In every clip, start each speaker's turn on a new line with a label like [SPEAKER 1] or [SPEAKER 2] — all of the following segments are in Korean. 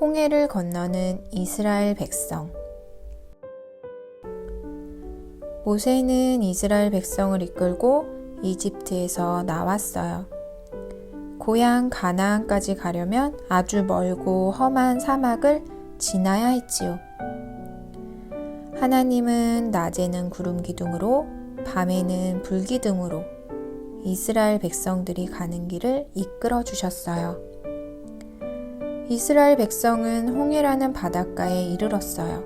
[SPEAKER 1] 홍해를 건너는 이스라엘 백성. 모세는 이스라엘 백성을 이끌고 이집트에서 나왔어요. 고향 가나안까지 가려면 아주 멀고 험한 사막을 지나야 했지요. 하나님은 낮에는 구름 기둥으로 밤에는 불 기둥으로 이스라엘 백성들이 가는 길을 이끌어 주셨어요. 이스라엘 백성은 홍해라는 바닷가에 이르렀어요.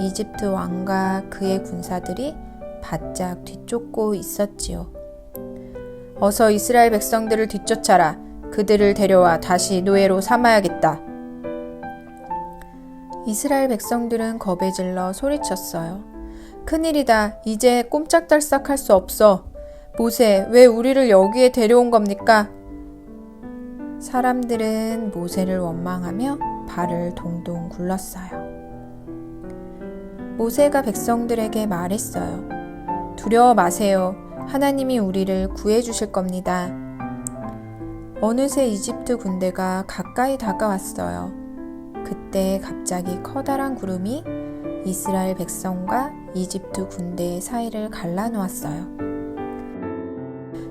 [SPEAKER 1] 이집트 왕과 그의 군사들이 바짝 뒤쫓고 있었지요. 어서 이스라엘 백성들을 뒤쫓아라. 그들을 데려와 다시 노예로 삼아야겠다. 이스라엘 백성들은 겁에 질러 소리쳤어요. 큰일이다. 이제 꼼짝달싹 할 수 없어. 모세, 왜 우리를 여기에 데려온 겁니까? 사람들은 모세를 원망하며 발을 동동 굴렀어요. 모세가 백성들에게 말했어요. 두려워 마세요. 하나님이 우리를 구해 주실 겁니다. 어느새 이집트 군대가 가까이 다가왔어요. 그때 갑자기 커다란 구름이 이스라엘 백성과 이집트 군대의 사이를 갈라놓았어요.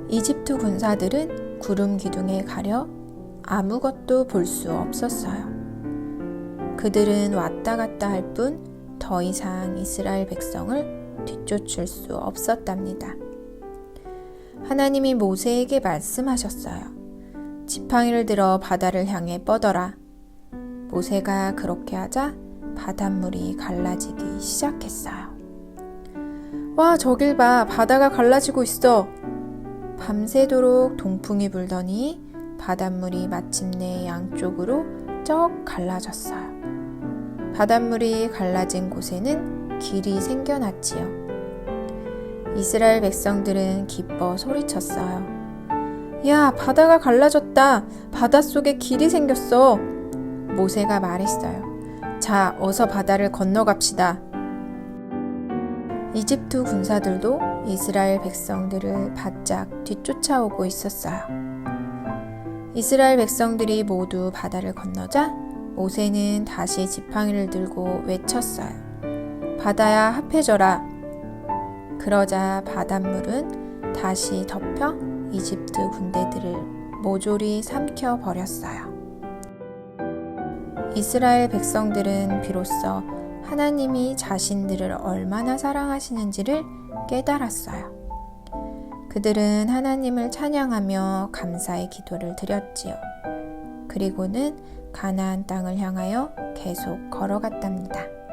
[SPEAKER 1] 이집트 군사들은 구름 기둥에 가려 아무것도 볼 수 없었어요. 그들은 왔다 갔다 할 뿐 더 이상 이스라엘 백성을 뒤쫓을 수 없었답니다. 하나님이 모세에게 말씀하셨어요. 지팡이를 들어 바다를 향해 뻗어라. 모세가 그렇게 하자 바닷물이 갈라지기 시작했어요. 와, 저길 봐. 바다가 갈라지고 있어. 밤새도록 동풍이 불더니 바닷물이 마침내 양쪽으로 쩍 갈라졌어요. 바닷물이 갈라진 곳에는 길이 생겨났지요. 이스라엘 백성들은 기뻐 소리쳤어요. 야, 바다가 갈라졌다. 바닷속에 길이 생겼어. 모세가 말했어요. 자, 어서 바다를 건너갑시다. 이집트 군사들도 이스라엘 백성들을 바짝 뒤쫓아오고 있었어요. 이스라엘 백성들이 모두 바다를 건너자 모세는 다시 지팡이를 들고 외쳤어요. 바다야 합해져라. 그러자 바닷물은 다시 덮여 이집트 군대들을 모조리 삼켜 버렸어요. 이스라엘 백성들은 비로소 하나님이 자신들을 얼마나 사랑하시는지를 깨달았어요. 그들은 하나님을 찬양하며 감사의 기도를 드렸지요. 그리고는 가나안 땅을 향하여 계속 걸어갔답니다.